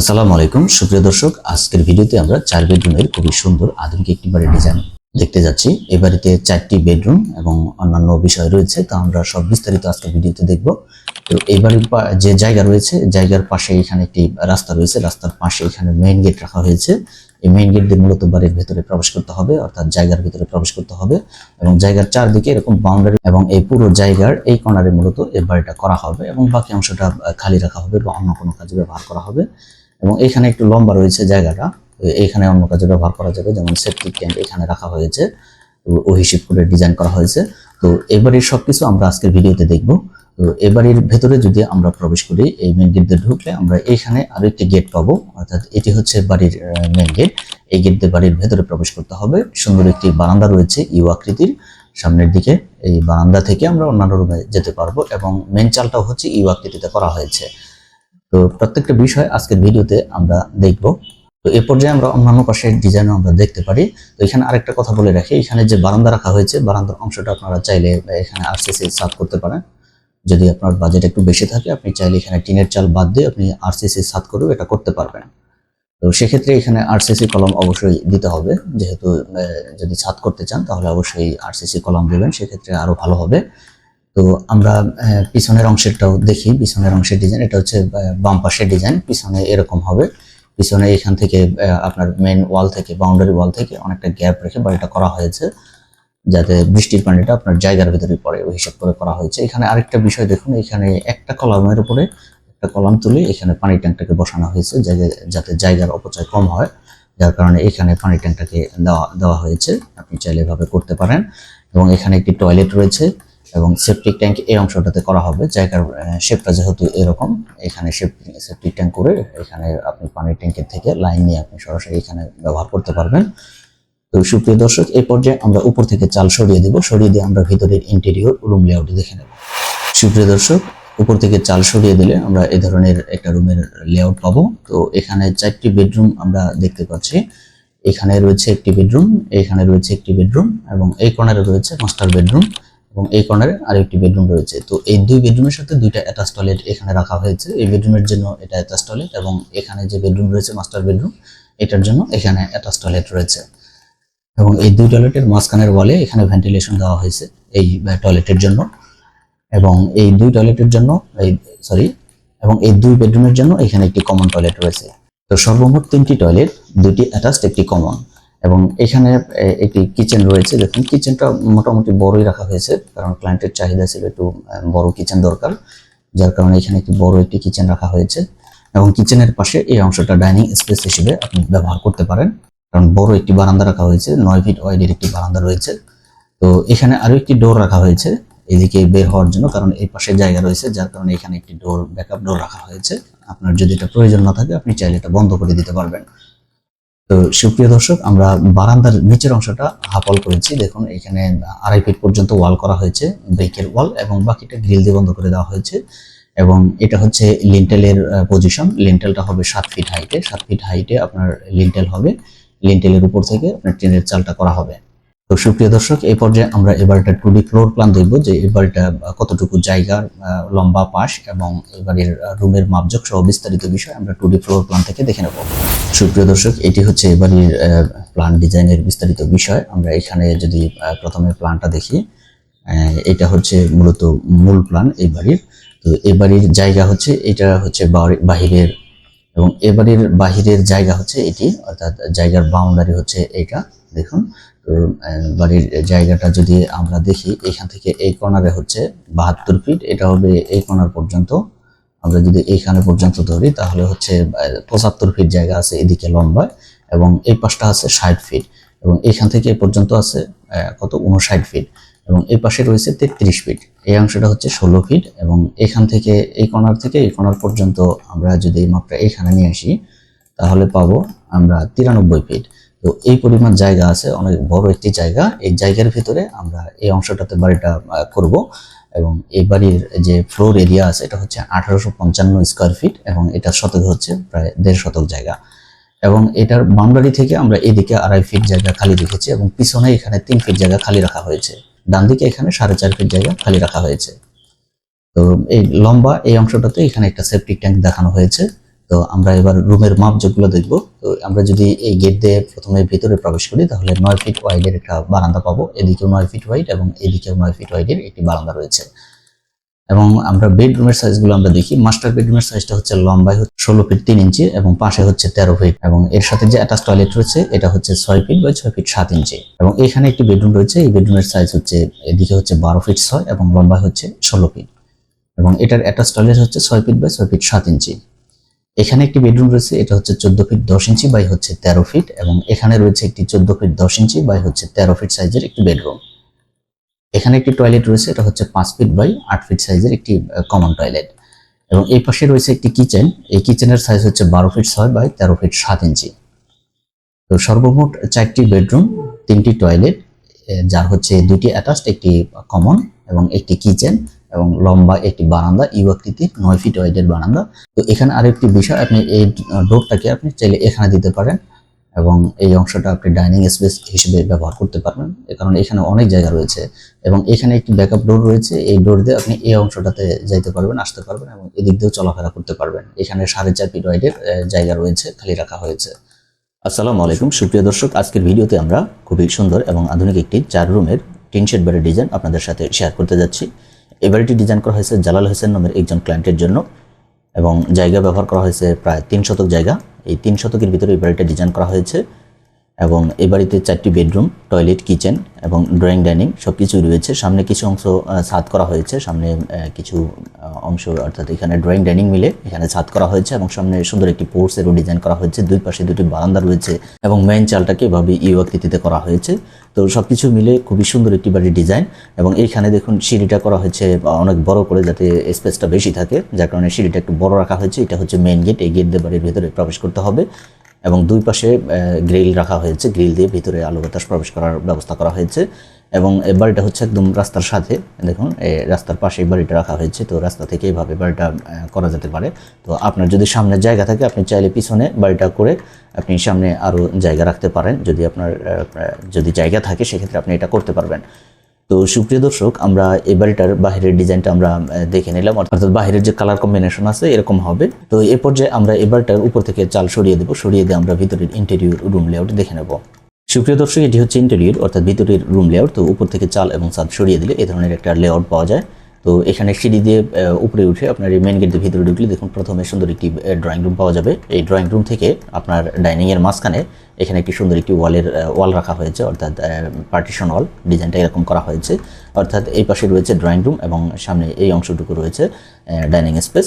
আসসালামু আলাইকুম। সুপ্রিয় দর্শক, আজকের ভিডিওতে আমরা চার বেডরুমের খুবই সুন্দর, আধুনিক একটি বাড়ির ডিজাইন দেখতে যাচ্ছি। এই বাড়িতে চারটি বেডরুম এবং অন্যান্য বিষয় রয়েছে, তা আমরা সব বিস্তারিত আজকের ভিডিওতে দেখব। তো এই বাড়ির যে জায়গা রয়েছে, জায়গার পাশে এখানে একটি রাস্তা রয়েছে, রাস্তার পাশে এখানে মেইন গেট রাখা হয়েছে। এই মেইন গেট দিয়ে মূলত বাড়ির ভেতরে প্রবেশ করতে হবে, অর্থাৎ জায়গার ভেতরে প্রবেশ করতে হবে এবং জায়গার চারদিকে এরকম বাউন্ডারি এবং এই পুরো জায়গার এই কর্নারে মূলত এই বাড়িটা করা হবে এবং বাকি অংশটা খালি রাখা হবে বা অন্য কোনো কাজে ব্যবহার করা হবে। এবং এখানে একটু লম্বা রয়েছে জায়গাটা এখানে অন্য কাজে ব্যবহার করা যাবে, যেমন সেপটিক ট্যাঙ্ক এখানে রাখা হয়েছে, ও হিসেব করে ডিজাইন করা হয়েছে। তো এবারের সবকিছু আমরা আজকের ভিডিওতে দেখব। তো এবারের ভেতরে যদি আমরা প্রবেশ করি, এই মেন গেট দিয়ে ঢুকলে আমরা এখানে আরও একটি গেট পাবো, অর্থাৎ এটি হচ্ছে বাড়ির মেন গেট এই গেট দিয়ে বাড়ির ভেতরে প্রবেশ করতে হবে। সুন্দর একটি বারান্দা রয়েছে ইউ আকৃতির সামনের দিকে। এই বারান্দা থেকে আমরা অন্যান্য রুমে যেতে পারব এবং মেন চালটাও হচ্ছে ইউ আকৃতিতে করা হয়েছে। তো প্রত্যেকটা বিষয় আজকের ভিডিওতে আমরা দেখব। তো এ পর্যায়ে আমরা অন্যান্য পাশের ডিজাইনও আমরা দেখতে পারি। তো এখানে আরেকটা কথা বলে রাখি, এখানে যে বারান্দা রাখা হয়েছে, বারান্দার অংশটা আপনারা চাইলে এখানে আরসিসি সাত করতে পারেন। যদি আপনার বাজেট একটু বেশি থাকে, আপনি চাইলে এখানে টিনের চাল বাদ দিয়ে আপনি আরসিসি সাত করেও এটা করতে পারবেন। তো সেক্ষেত্রে এখানে আরসিসি কলম অবশ্যই দিতে হবে। যেহেতু যদি ছাদ করতে চান, তাহলে অবশ্যই আরসিসি কলম দেবেন, সেক্ষেত্রে আরও ভালো হবে। তো আমরা পিছনের অংশেরটাও দেখি, পিছনের অংশের ডিজাইন এটা হচ্ছে বাম পাশের ডিজাইন পিছনে এরকম হবে। পিছনে এখান থেকে আপনার মেন ওয়াল থেকে বাউন্ডারি ওয়াল থেকে অনেকটা গ্যাপ রেখে বাড়িটা করা হয়েছে, যাতে বৃষ্টির পানিটা আপনার জায়গার ভিতরে পড়ে, ওই হিসাব করে করা হয়েছে। এখানে আরেকটা বিষয় দেখুন, এখানে একটা কলামের উপরে একটা কলাম তুলে এখানে পানি ট্যাঙ্কটাকে বসানো হয়েছে যাতে জায়গার অপচয় কম হয়, যার কারণে এখানে পানি ট্যাঙ্কটাকে দেওয়া দেওয়া হয়েছে। আপনি চাইলে এভাবে করতে পারেন। এবং এখানে একটি টয়লেট রয়েছে এবং সেপটিক ট্যাঙ্ক এই অংশটাতে করা হবে। জায়গার শেপটা যেহেতু এরকম, এখানে সেপটিক ট্যাঙ্ক করে এখানে আপনি পানির ট্যাঙ্কের থেকে লাইন নিয়ে আপনি সরাসরি এখানে ব্যবহার করতে পারবেন। তো সুপ্রিয় দর্শক, এই পর্যায়ে আমরা উপর থেকে চাল সরিয়ে দেব। সরিয়ে দিয়ে আমরা ভিতরের ইন্টেরিয়র রুম লেআউট দেখে নেব। সুপ্রিয় দর্শক, উপর থেকে চাল সরিয়ে দিলে আমরা এ ধরনের একটা রুমের লেআউট পাবো। তো এখানে চারটি বেডরুম আমরা দেখতে পাচ্ছি। এখানে রয়েছে একটি বেডরুম এখানে রয়েছে একটি বেডরুম এবং এই কর্নারে রয়েছে মাস্টার বেডরুম এবং এই কর্নারে আরও একটি বেডরুম রয়েছে। তো এই দুই বেডরুমের সাথে দুইটা অ্যাটাচ টয়লেট এখানে রাখা হয়েছে। এই বেডরুমের জন্য এটা অ্যাটাচ টয়লেট এবং এখানে যে বেডরুম রয়েছে মাস্টার বেডরুম এটার জন্য এখানে অ্যাটাচ টয়লেট রয়েছে। এবং এই দুই টয়লেটের মাঝখানের ওয়ালে এখানে ভেন্টিলেশন দেওয়া হয়েছে এই টয়লেটের জন্য। এবং এই দুই টয়লেটের জন্য, এই সরি এবং এই দুই বেডরুমের জন্য এখানে একটি কমন টয়লেট রয়েছে। তো সর্বমোট তিনটি টয়লেট দুটি অ্যাটাচড একটি কমন এবং এখানে একটি কিচেন রয়েছে। দেখুন কিচেনটা মোটামুটি বড়ই রাখা হয়েছে, কারণ ক্লায়েন্টের চাহিদা ছিল একটু বড় কিচেন দরকার, যার কারণে এখানে একটি বড় একটি কিচেন রাখা হয়েছে। এবং কিচেনের পাশে এই অংশটা ডাইনিং স্পেস হিসেবে আপনি ব্যবহার করতে পারেন, কারণ বড় একটি বারান্দা রাখা হয়েছে, নয় ফিট ওয়াইডের একটি বারান্দা রয়েছে। তো এখানে আরও একটি ডোর রাখা হয়েছে, এদিকে বের হওয়ার জন্য, কারণ এই পাশে জায়গা রয়েছে, যার কারণে এখানে একটি ডোর ব্যাকআপ ডোর রাখা হয়েছে। আপনার যদি এটা প্রয়োজন না থাকে, আপনি চাইলে এটা বন্ধ করে দিতে পারবেন। তো সুপ্রিয় দর্শক, আমরা বারান্দার নিচের অংশটা হাফল করেছি। দেখুন, এখানে আড়াই ফিট পর্যন্ত ওয়াল করা হয়েছে ব্রেকের ওয়াল এবং বাকিটা গ্রিল দিয়ে বন্ধ করে দেওয়া হয়েছে এবং এটা হচ্ছে লিন্টেলের পজিশন লিন্টেলটা হবে সাত ফিট হাইটে সাত ফিট হাইটে আপনার লিন্টেল হবে। লিন্টেলের উপর থেকে আপনার ট্রেনের চালটা করা হবে। তো সুপ্রিয় দর্শক, এই পর্যায়ে আমরা এবার একটা টু ডি ফ্লোর প্ল্যান দেখব যে এবারটা কতটুকু জায়গার লম্বা পাশ এবং এবারের রুমের মাপজোক সহ বিস্তারিত বিষয় আমরা টু ডি ফ্লোর প্ল্যান থেকে দেখে নেব। সুপ্রিয় দর্শক, এটি হচ্ছে এবারের প্ল্যান ডিজাইনের বিস্তারিত বিষয়। আমরা এখানে যদি প্রথমে প্ল্যানটা দেখি এটা হচ্ছে মূলত মূল প্ল্যান এই বাড়ির। তো এই বাড়ির জায়গা হচ্ছে, এটা হচ্ছে বাহিরের এবং এবারের বাহিরের জায়গা হচ্ছে এটি, অর্থাৎ জায়গার বাউন্ডারি হচ্ছে এটা দেখুন। বাড়ির জায়গাটা যদি আমরা দেখি, এখান থেকে এই কর্নারে হচ্ছে বাহাত্তর ফিট এটা হবে এই কর্নার পর্যন্ত। আমরা যদি এইখানে পর্যন্ত ধরি, তাহলে হচ্ছে পঁচাত্তর ফিট জায়গা আছে এদিকে লম্বা এবং এই পাশটা আছে ষাট ফিট এবং এখান থেকে পর্যন্ত আছে কত? উনষাট ফিট এবং এই পাশে রয়েছে তেত্রিশ ফিট এই অংশটা হচ্ছে ষোলো ফিট এবং এখান থেকে, এই কর্নার থেকে, এই কর্নার পর্যন্ত আমরা যদি মাপটা এখানে নিয়ে আসি, তাহলে পাবো আমরা তিরানব্বই ফিট তো এই পরিমাণ জায়গা আছে, অনেক বড় একটি জায়গা। এই জায়গার ভিতরে আমরা এই অংশটাতে বাড়িটা করব এবং এই বাড়ির যে ফ্লোর এরিয়া আছে, এটা হচ্ছে আঠারোশো পঞ্চান্ন স্কোয়ার ফিট এবং এটা শতক হচ্ছে প্রায় দেড় শতক জায়গা। এবং এটার বাউন্ডারি থেকে আমরা এদিকে আড়াই ফিট জায়গা খালি রেখেছি এবং পিছনে এখানে তিন ফিট জায়গা খালি রাখা হয়েছে। ডান দিকে এখানে সাড়ে চার ফিট জায়গা খালি রাখা হয়েছে। তো এই লম্বা এই অংশটাতে এখানে একটা সেপটিক ট্যাঙ্ক দেখানো হয়েছে। তো আমরা এবার রুমের মাপ যেগুলো দেখব, তো আমরা যদি এই গেট দিয়ে প্রথমে ভিতরে প্রবেশ করি, তাহলে নয় ফিট ওয়াইডের একটা বারান্দা পাবো। এদিকেও নয় ফিট ওয়াইড এবং এদিকেও নয় ফিট ওয়াইডের একটি বারান্দা রয়েছে। এবং আমরা বেডরুমের সাইজগুলো আমরা দেখি। মাস্টার বেডরুমের সাইজটা হচ্ছে লম্বায় হচ্ছে ষোলো ফিট তিন ইঞ্চি এবং পাশে হচ্ছে তেরো ফিট এবং এর সাথে যে অ্যাটাচ টয়লেট রয়েছে, এটা হচ্ছে ছয় ফিট বা ছয় ফিট সাত ইঞ্চি এবং এখানে একটি বেডরুম রয়েছে। এই বেডরুমের সাইজ হচ্ছে এদিকে হচ্ছে বারো ফিট ছয় এবং লম্বায় হচ্ছে ষোলো ফিট এবং এটার অ্যাটাচ টয়লেট হচ্ছে ছয় ফিট বা ছয় ফিট সাত ইঞ্চি এখানে একটি বেডরুম রয়েছে, এটা হচ্ছে চোদ্দ ফিট দশ ইঞ্চি বাই হচ্ছে তেরো ফিট, এবং এখানে রয়েছে একটি চোদ্দ ফিট দশ ইঞ্চি বাই হচ্ছে তেরো ফিট সাইজের একটি বেডরুম। এখানে একটি টয়লেট রয়েছে, এটা হচ্ছে পাঁচ ফিট বাই আট ফিট সাইজের একটি কমন টয়লেট। এবং এই পাশে রয়েছে একটি কিচেন, এই কিচেনের সাইজ হচ্ছে বারো ফিট ছয় বাই তেরো ফিট সাত ইঞ্চি। তো সর্বমোট চারটি বেডরুম, তিনটি টয়লেট যার হচ্ছে দুটি অ্যাটাচড, একটি কমন, এবং একটি কিচেন। এবং লম্বা একটি বারান্দা ইউ আকৃতির নয় ফিট ওয়াইডের বারান্দা। তো এখানে আরেকটি বিষয়, আপনি এই ডোরটাকে আপনি চাইলে এখানে দিতে পারেন এবং এই অংশটা আপনি ডাইনিং স্পেস হিসেবে ব্যবহার করতে পারবেন। কারণে এখানে অনেক জায়গা রয়েছে এবং এখানে একটি ব্যাকআপ ডোর রয়েছে। এই ডোর দিয়ে আপনি এই অংশটাতে যাইতে পারবেন, আসতে পারবেন এবং এদিক দিয়েও চলাফেরা করতে পারবেন। এখানে সাড়ে চার ফিট ওয়াইডের জায়গা রয়েছে, খালি রাখা হয়েছে। আসসালামু আলাইকুম, সুপ্রিয় দর্শক, আজকের ভিডিওতে আমরা খুবই সুন্দর এবং আধুনিক একটি চার রুমের টিন শেড বাড়ির ডিজাইন আপনাদের সাথে শেয়ার করতে যাচ্ছি। এই বাড়িটি ডিজাইন করা হয়েছে জালাল হোসেন নামের একজন ক্লায়েন্টের জন্য এবং জায়গা ব্যবহার করা হয়েছে প্রায় তিন শতক জায়গা। এই তিন শতকের ভিতরে এই বাড়িটা ডিজাইন করা হয়েছে। এবং এ বাড়িতে চারটি বেডরুম, টয়লেট, কিচেন এবং ড্রয়িং, ডাইনিং সব কিছুই রয়েছে। সামনে কিছু অংশ ছাদ করা হয়েছে। সামনে কিছু অংশ, অর্থাৎ এখানে ড্রয়িং, ডাইনিং মিলে এখানে ছাদ করা হয়েছে এবং সামনে সুন্দর একটি পোর্টসেরও ডিজাইন করা হয়েছে। দুই পাশে দুটি বারান্দা রয়েছে এবং মেইন চালটাকে এভাবে ইউ আকৃতিতে করা হয়েছে। তো সব কিছু মিলে খুবই সুন্দর একটি বাড়ির ডিজাইন এবং এইখানে দেখুন সিঁড়িটা করা হয়েছে অনেক বড় করে যাতে স্পেসটা বেশি থাকে, যার কারণে সিঁড়িটা একটু বড় রাখা হয়েছে। এটা হচ্ছে মেইন গেট, এই গেট দিয়ে বাড়ির ভেতরে প্রবেশ করতে হবে। এবং দুই পাশে গ্রিল রাখা হয়েছে। গ্রিল দিয়ে ভিতরে আলো বাতাস প্রবেশ করার ব্যবস্থা করা হয়েছে। এবং এই বাড়িটা হচ্ছে একদম রাস্তার সাথে। দেখুন রাস্তার পাশে বাড়িটা রাখা হয়েছে। তো রাস্তা থেকে এইভাবে বাড়িটা করা যেতে পারে। তো আপনার যদি সামনে জায়গা থাকে, আপনি চাইলে পিছনে বাড়িটা করে আপনি সামনে আরও জায়গা রাখতে পারেন। যদি আপনার যদি জায়গা থাকে, সেক্ষেত্রে আপনি এটা করতে পারবেন। তো সুপ্রিয় দর্শক, আমরা এবারটার বাহিরের ডিজাইনটা আমরা দেখে নিলাম। অর্থাৎ বাহিরের যে কালার কম্বিনেশন আছে, এরকম হবে। তো এ পর্যায়ে আমরা এবারটার উপর থেকে চাল সরিয়ে দেবো। সরিয়ে দিয়ে আমরা ভিতরের ইন্টেরিয়র রুম লেআউট দেখে নেব। সুপ্রিয় দর্শক, এটি হচ্ছে ইন্টেরিয়র অর্থাৎ ভিতরের রুম লেআউট তো উপর থেকে চাল এবং ছাদ সরিয়ে দিলে এ ধরনের একটা লেআউট পাওয়া যায়। তো এখানে সিঁড়ি দিয়ে উপরে উঠে আপনার এই মেন গেট দিয়ে ভিতরে ঢুকলে দেখুন প্রথমে সুন্দর একটি ড্রয়িং রুম পাওয়া যাবে। এই ড্রয়িং রুম থেকে আপনার ডাইনিং এর মাঝখানে এখানে একটি সুন্দর একটি ওয়ালের ওয়াল রাখা হয়েছে, অর্থাৎ পার্টিশন ওয়াল ডিজাইনটা এরকম করা হয়েছে। অর্থাৎ এই পাশে রয়েছে ড্রয়িং রুম এবং সামনে এই অংশটুকু রয়েছে ডাইনিং স্পেস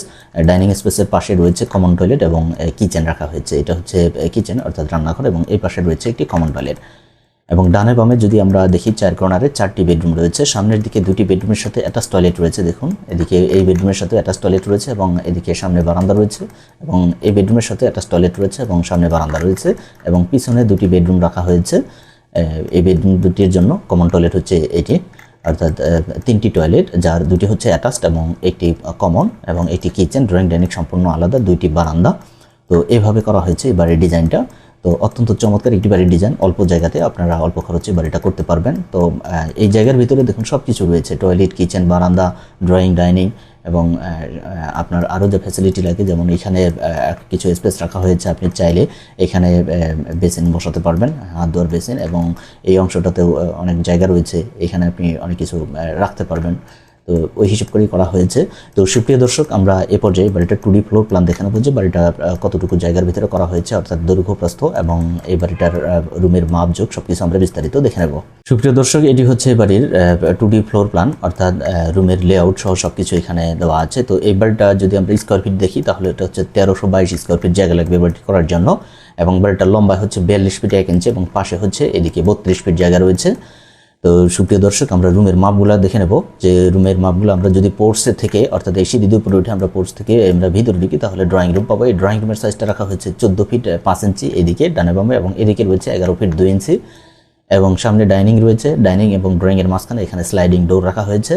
ডাইনিং স্পেসের পাশে রয়েছে কমন টয়লেট এবং কিচেন রাখা হয়েছে। এটা হচ্ছে কিচেন অর্থাৎ রান্নাঘর এবং এই পাশে রয়েছে একটি কমন টয়লেট এবং ডানে বামে যদি আমরা দেখি চার কর্নারে চারটি বেডরুম রয়েছে, সামনের দিকে দুটি বেডরুমের সাথে অ্যাটাচ টয়লেট রয়েছে, দেখুন। এদিকে এই বেডরুমের সাথে অ্যাটাচ টয়লেট রয়েছে এবং এদিকে সামনে বারান্দা রয়েছে এবং এই বেডরুমের সাথে অ্যাটাচ টয়লেট রয়েছে এবং সামনে বারান্দা রয়েছে এবং পিছনে দুটি বেডরুম রাখা হয়েছে। এই বেডরুম দুটির জন্য কমন টয়লেট হচ্ছে এটি, অর্থাৎ তিনটি টয়লেট যার দুটি হচ্ছে অ্যাটাচড এবং একটি কমন এবং একটি কিচেন ড্রয়িং ডাইনিং সম্পূর্ণ আলাদা, দুইটি বারান্দা। তো এভাবে করা হয়েছে এই বাড়ির ডিজাইনটা তো অত্যন্ত চমৎকার একটি বাড়ির ডিজাইন অল্প জায়গাতে আপনারা অল্প খরচে বাড়িটা করতে পারবেন। তো এই জায়গার ভিতরে দেখুন সব কিছু রয়েছে। টয়লেট কিচেন বারান্দা ড্রয়িং ডাইনিং এবং আপনার আরও যে ফ্যাসিলিটি লাগে, যেমন এখানে কিছু স্পেস রাখা হয়েছে আপনি চাইলে এখানে বেসিন বসাতে পারবেন, হাত ধোয়ার বেসিন এবং এই অংশটাতেও অনেক জায়গা রয়েছে। এখানে আপনি অনেক কিছু রাখতে পারবেন। তো ওই হিসাব করেই করা হয়েছে। তো সুপ্রিয় দর্শক, আমরা এ পর্যায়ে বাড়িটা টু ডি ফ্লোর প্ল্যান দেখানো যে বাড়িটা কতটুকু জায়গার ভিতরে করা হয়েছে, অর্থাৎ দৈর্ঘ্য, প্রস্থ এবং এই বাড়িটার রুমের মাপ যোগ সবকিছু আমরা বিস্তারিত দেখে নেব। সুপ্রিয় দর্শক, এটি হচ্ছে বাড়ির টু ডি ফ্লোর প্ল্যান অর্থাৎ রুমের লেআউট সহ সবকিছু এখানে দেওয়া আছে। তো এই বাড়িটা যদি আমরা স্কোয়ার ফিট দেখি, তাহলে এটা হচ্ছে তেরোশো বাইশ স্কোয়ার ফিট জায়গা লাগবে বাড়িটি করার জন্য। এবং বাড়িটার লম্বা হচ্ছে বিয়াল্লিশ ফিট এক ইঞ্চি এবং পাশে হচ্ছে এদিকে বত্রিশ ফিট জায়গা রয়েছে। তো সুপ্রিয় দর্শক, আমরা রুমের মাপগুলো দেখে নেব। যে রুমের মাপগুলো আমরা যদি পোর্টসের থেকে, অর্থাৎ এই সিঁড়ি উপরে উঠে আমরা পোর্টস থেকে আমরা ভিতরে ঢুকি, তাহলে ড্রয়িং রুম পাবো। এই ড্রয়িং রুমের সাইজটা রাখা হয়েছে চোদ্দ ফিট পাঁচ ইঞ্চি, এদিকে ডানে বামে এবং এদিকে রয়েছে এগারো ফিট দুই ইঞ্চি এবং সামনে ডাইনিং রয়েছে। ডাইনিং এবং ড্রয়িংয়ের মাঝখানে এখানে স্লাইডিং ডোর রাখা হয়েছে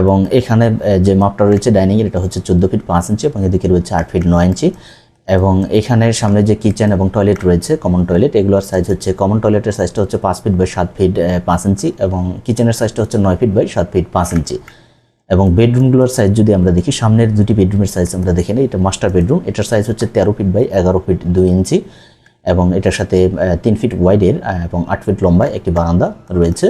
এবং এখানে যে মাপটা রয়েছে ডাইনিংয়ের এটা হচ্ছে চোদ্দ ফিট পাঁচ ইঞ্চি এবং এদিকে রয়েছে আট ফিট নয় ইঞ্চি। এবং এখানে সামনে যে কিচেন এবং টয়লেট রয়েছে কমন টয়লেট এগুলোর সাইজ হচ্ছে কমন টয়লেটের সাইজটা হচ্ছে পাঁচ ফিট বাই সাত ফিট পাঁচ ইঞ্চি এবং কিচেনের সাইজটা হচ্ছে নয় ফিট বাই সাত ফিট পাঁচ ইঞ্চি। এবং বেডরুমগুলোর সাইজ যদি আমরা দেখি, সামনের দুটি বেডরুমের সাইজ আমরা দেখে নিই, এটা মাস্টার বেডরুম এটার সাইজ হচ্ছে তেরো ফিট বাই এগারো ফিট দুই ইঞ্চি। এবং এটার সাথে তিন ফিট ওয়াইডের এবং আট ফিট লম্বায় একটি বারান্দা রয়েছে।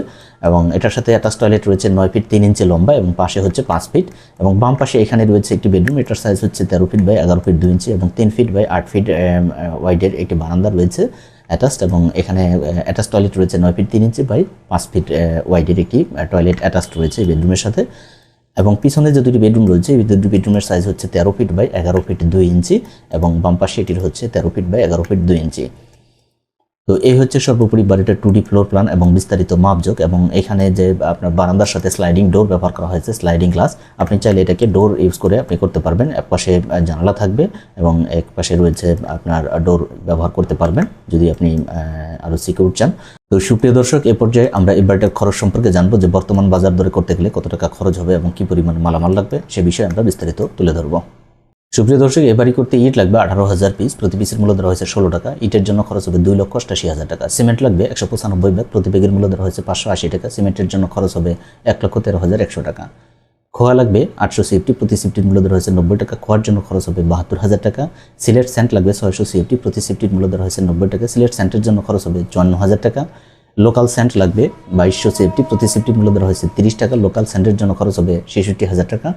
এবং এটার সাথে অ্যাটাচ টয়লেট রয়েছে নয় ফিট তিন ইঞ্চি লম্বা এবং পাশে হচ্ছে পাঁচ ফিট এবং বাম পাশে এখানে রয়েছে একটি বেডরুম এটার সাইজ হচ্ছে তেরো ফিট বাই এগারো ফিট দুই ইঞ্চি এবং তিন ফিট বাই আট ফিট ওয়াইডের একটি বারান্দা রয়েছে অ্যাটাচড এবং এখানে অ্যাটাচ টয়লেট রয়েছে নয় ফিট তিন ইঞ্চি বাই পাঁচ ফিট ওয়াইডের একটি টয়লেট অ্যাটাচড রয়েছে বেডরুমের সাথে। এবং পিছনে যে দুটি বেডরুম রয়েছে, এই দুটি বেডরুমের সাইজ হচ্ছে তেরো ফিট বাই এগারো ফিট দুই ইঞ্চি এবং বাম পাশে এটির হচ্ছে তেরো ফিট বাই এগারো ফিট দুই ইঞ্চি তো এই হচ্ছে সর্বোপরি বাড়িটার টু ডি ফ্লোর প্ল্যান এবং বিস্তারিত মাপযোগ এবং এখানে যে আপনার বারান্দার সাথে স্লাইডিং ডোর ব্যবহার করা হয়েছে স্লাইডিং গ্লাস আপনি চাইলে এটাকে ডোর ইউজ করে আপনি করতে পারবেন। এক পাশে জানালা থাকবে এবং এক পাশে রয়েছে আপনার ডোর ব্যবহার করতে পারবেন যদি আপনি আহ, আরও সিকিউর চান। তো সুপ্রিয় দর্শক এ পর্যায়ে আমরা এই বাড়িটার খরচ সম্পর্কে জানব যে বর্তমান বাজার দরে করতে গেলে কত টাকা খরচ হবে এবং কি পরিমাণ মালামাল লাগবে সে বিষয়ে আমরা বিস্তারিত তুলে ধরবো। সুপ্রিয় দর্শক, এবারই করতে ইট লাগবে আঠারো হাজার পিস প্রতি পিসের মূল্য ধরা হয়েছে ষোলো টাকা। ইটের জন্য খরচ হবে দুই লক্ষ অষ্টাশি হাজার টাকা। সিমেন্ট লাগবে একশো পঁচানব্বই ব্যাগ। প্রতি ব্যাগের মূল্য ধরা হয়েছে পাঁচশো আশি টাকা। সিমেন্টের জন্য খরচ হবে এক লক্ষ তেরো হাজার একশো টাকা। খোয়া লাগবে আটশো সিএফটি প্রতি সিফটির মূল্য ধরা হয়েছে নব্বই টাকা। খোয়ার জন্য খরচ হবে বাহাত্তর হাজার টাকা। সিলেট সেন্ট লাগবে ছয়শো সিএফটি প্রতি সিফটির মূল্য ধরা হয়েছে নব্বই টাকা। সিলেট সেন্টের জন্য খরচ হবে চুয়ান্ন হাজার টাকা। লোকাল সেন্ট লাগবে বাইশশো সিএফটি প্রতি সিফটির মূল্য ধরা হয়েছে তিরিশ টাকা। লোকাল সেন্টের জন্য খরচ হবে ছেষট্টি হাজার টাকা।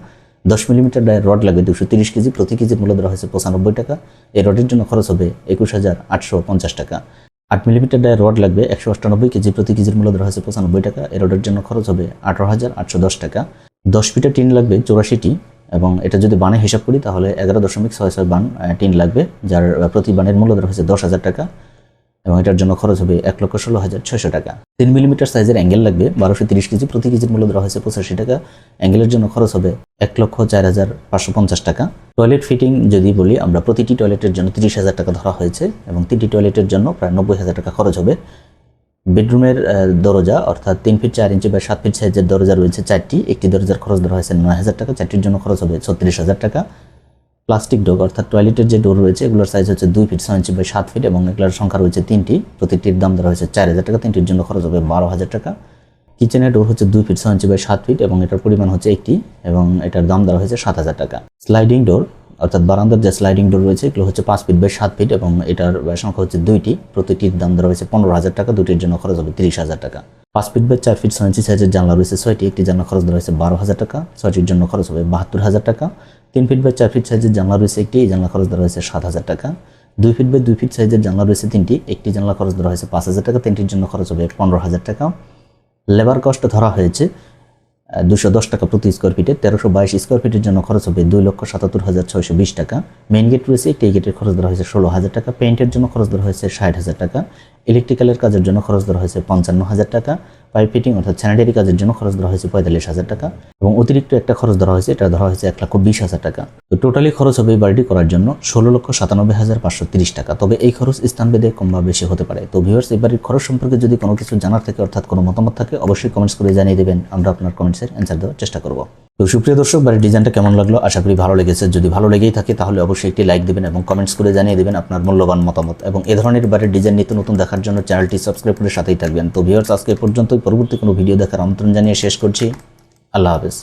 দশ মিলিমিটার ডায়ের রড লাগবে দুশো তিরিশ কেজি প্রতি কেজির মূল্য ধরা হয়েছে পঁচানব্বই টাকা। এই রডের জন্য খরচ হবে একুশ হাজার আটশো পঞ্চাশ টাকা। আট মিলিমিটার ডায়ের রড লাগবে একশো অষ্টানব্বই কেজি প্রতি কেজির মূল্য ধরা হয়েছে পঁচানব্বই টাকা। এই রডের জন্য খরচ হবে আঠারো হাজার আটশো দশ টাকা। দশ ফিটের টিন লাগবে চৌরাশিটি এবং এটা যদি বানে হিসাব করি তাহলে এগারো দশমিক ছয় ছয় বান টিন লাগবে, যার প্রতি বানের মূল্য ধরা হয়েছে দশ হাজার টাকা। এবং এটার জন্য খরচ হবে এক লক্ষ ষোলো হাজার ছয়শো টাকা। তিন মিলিমিটার সাইজের অ্যাঙ্গেল লাগবে, বারোশো তিরিশ কেজি প্রতি কেজির মূল্য ধরা হয়েছে পঁচাশি টাকা। অ্যাঙ্গেলের জন্য খরচ হবে এক লক্ষ চার হাজার পাঁচশো পঞ্চাশ টাকা। টয়লেট ফিটিং যদি বলি, আমরা প্রতিটি টয়লেটের জন্য তিরিশ হাজার টাকা ধরা হয়েছে এবং তিনটি টয়লেটের জন্য প্রায় নব্বই হাজার টাকা খরচ হবে। বেডরুমের দরজা, অর্থাৎ তিন ফিট চার ইঞ্চি বা সাত ফিট সাইজের দরজা রয়েছে চারটি। একটি দরজার খরচ ধরা হয়েছে নয় হাজার টাকা, চারটির জন্য খরচ হবে ছত্রিশ হাজার টাকা। প্লাস্টিক ডোর অর্থাৎ টয়লেটের যে ডোর রয়েছে, এগুলোর সাইজ হচ্ছে দুই ফিট ছয় ইঞ্চি বাই সাত ফিট এবং এগুলোর সংখ্যা রয়েছে তিনটি। প্রতিটির দাম ধরা হয়েছে চার হাজার টাকা, তিনটির জন্য খরচ হবে বারো হাজার টাকা। কিচেনের ডোর হচ্ছে দুই ফিট ছয় ইঞ্চি বাই সাত ফিট এবং এটার পরিমাণ হচ্ছে একটি এবং এটার দাম ধরা হয়েছে সাত হাজার টাকা। স্লাইডিং ডোর অর্থাৎ বারান্দার যে স্লাইডিং ডোর রয়েছে, এগুলো হচ্ছে পাঁচ ফিট বাই সাত ফিট এবং এটার সংখ্যা হচ্ছে দুইটি। প্রতিটির দাম ধরা হয়েছে পনেরো হাজার টাকা, দুটির জন্য খরচ হবে তিরিশ হাজার টাকা। পাঁচ ফিট বাই চার ফিট ছয় ইঞ্চি সাইজের জানলা রয়েছে ছয়টি, একটি জানলা খরচ ধরা হয়েছে বারো হাজার টাকা, ছয়টির জন্য খরচ হবে বাহাত্তর হাজার টাকা। তিন ফিট বাই চার ফিট সাইজের জানলা রয়েছে একটি, এই জানলা খরচ ধরা হয়েছে সাত হাজার টাকা। দুই ফিট বাই দুই ফিট সাইজের জানলা রয়েছে তিনটি, একটি জানলা খরচ ধরা হয়েছে পাঁচ হাজার টাকা, তিনটির জন্য খরচ হবে পনেরো হাজার টাকা। লেবার কস্ট ধরা হয়েছে দুশো দশ টাকা প্রতি স্কোয়ার ফিটে তেরোশো বাইশ স্কোয়ার ফিটের জন্য খরচ হবে দুই লক্ষ সাতাত্তর হাজার ছয়শো বিশ টাকা। মেইন গেট রয়েছে, একটি গেটের খরচ ধরা হয়েছে ষোলো হাজার টাকা পেইন্টের জন্য খরচ ধরা হয়েছে ষাট হাজার টাকা। ইলেকট্রিক্যালের কাজের জন্য খরচ ধরা হয়েছে পঞ্চান্ন হাজার টাকা পাইপ ফিটিং অর্থাৎ স্যানিটারি কাজের জন্য খরচ ধরা হয়েছে পঁয়তাল্লিশ হাজার টাকা এবং অতিরিক্ত একটা খরচ ধরা হয়েছে, এটা ধরা হয়েছে এক লক্ষ বিশ হাজার টাকা। তো টোটালি খরচ হবে এই বাড়িটি করার জন্য ষোলো লক্ষ সাতানব্বই হাজার পাঁচশো তিরিশ টাকা। তবে এই খরচ স্থানভেদে কম বা বেশি হতে পারে। তো ভিউয়ার্স এই বাড়ির খরচ সম্পর্কে যদি কোনো কিছু জানার থাকে অর্থাৎ কোনো মতামত থাকে, অবশ্যই কমেন্টস করে জানিয়ে দেবেন। আমরা আপনার কমেন্টসের অ্যান্সার দেওয়ার চেষ্টা করব। তো সুপ্রিয় দর্শক, বাড়ির ডিজাইনটা কেমন লাগল? আশা করি ভালো লেগেছে। যদি ভালো লেগেই থাকে তাহলে অবশ্যই একটি লাইক দেবেন এবং কমেন্টস করে জানিয়ে দেবেন আপনার মূল্যবান মতামত। এবং এ ধরনের বাড়ির ডিজাইন নিত্য নতুন দেখার জন্য চ্যানেলটি সাবস্ক্রাইব করে সাথেই থাকবেন। তো ভিউয়ার্স আজকে পর্যন্ত পরবর্তী কোনো ভিডিও দেখার আমন্ত্রণ জানিয়ে শেষ করছি। আল্লাহ হাফেজ।